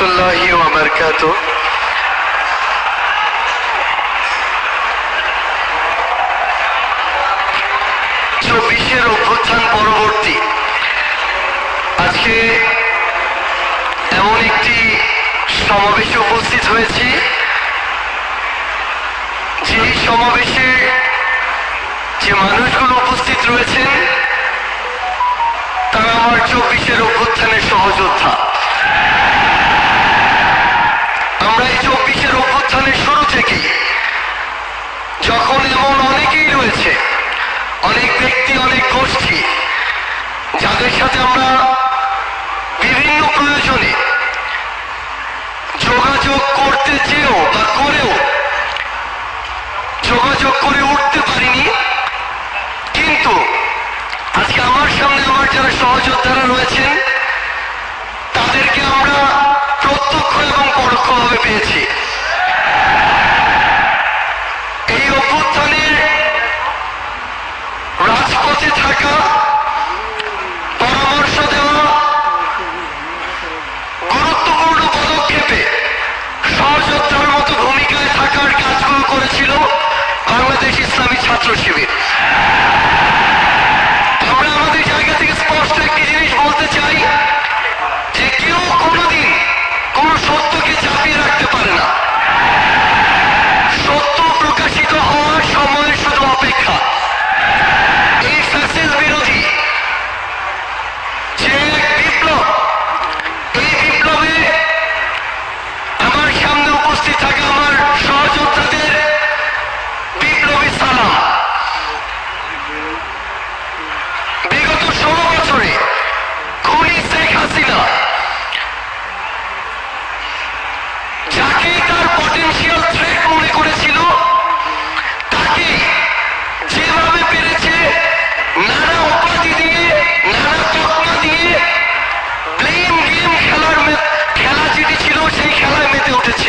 রহমতুল্লাহি চব্বিশের অভ্যুত্থান পরবর্তী। আজকে এমন একটি সমাবেশে উপস্থিত হয়েছি, যেই সমাবেশে যে মানুষগুলো উপস্থিত রয়েছেন, তারা আমার চব্বিশের অভ্যুত্থানের সহযোগ সাথে আমরা বিভিন্ন প্রয়োজনে যোগাযোগ করতে চেয়েও বা করেও যোগাযোগ করে উঠতে পারিনি। কিন্তু আজকে আমার সামনে আমার যারা সহযোদ্ধারা রয়েছেন, তাদেরকে আমরা প্রত্যক্ষ এবং পরোক্ষভাবে পেয়েছি। Ciociewicz.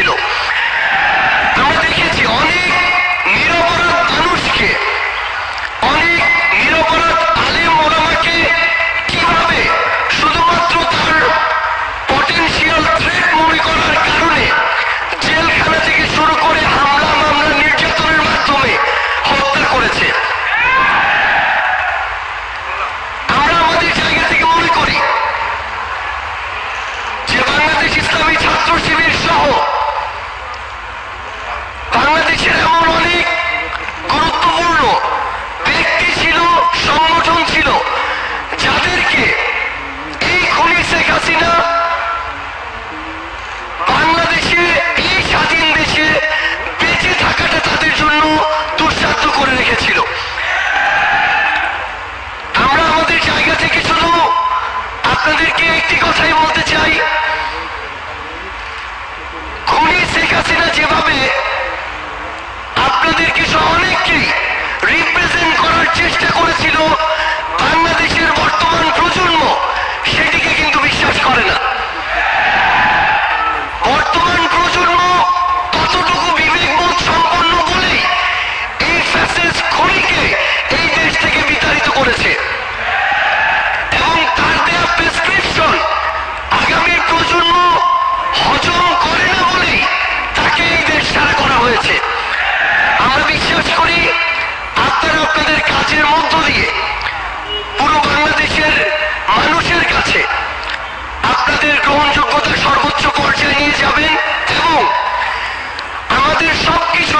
ছিল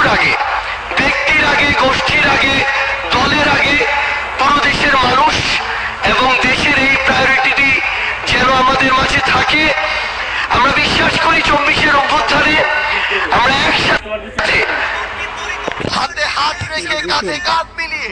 কিছুর আগে, ব্যক্তির আগে, গোষ্ঠীর আগে, দলের আগে, পুরো দেশের মানুষ এবং দেশের এই প্রায়োরিটি যেন আমাদের মাঝে থাকে। আমরা বিশ্বাস করি চব্বিশের অভ্যুত্থানে আমরা একসাথে হাতে হাত রেখে কাঁধে কাঁধ মিলিয়ে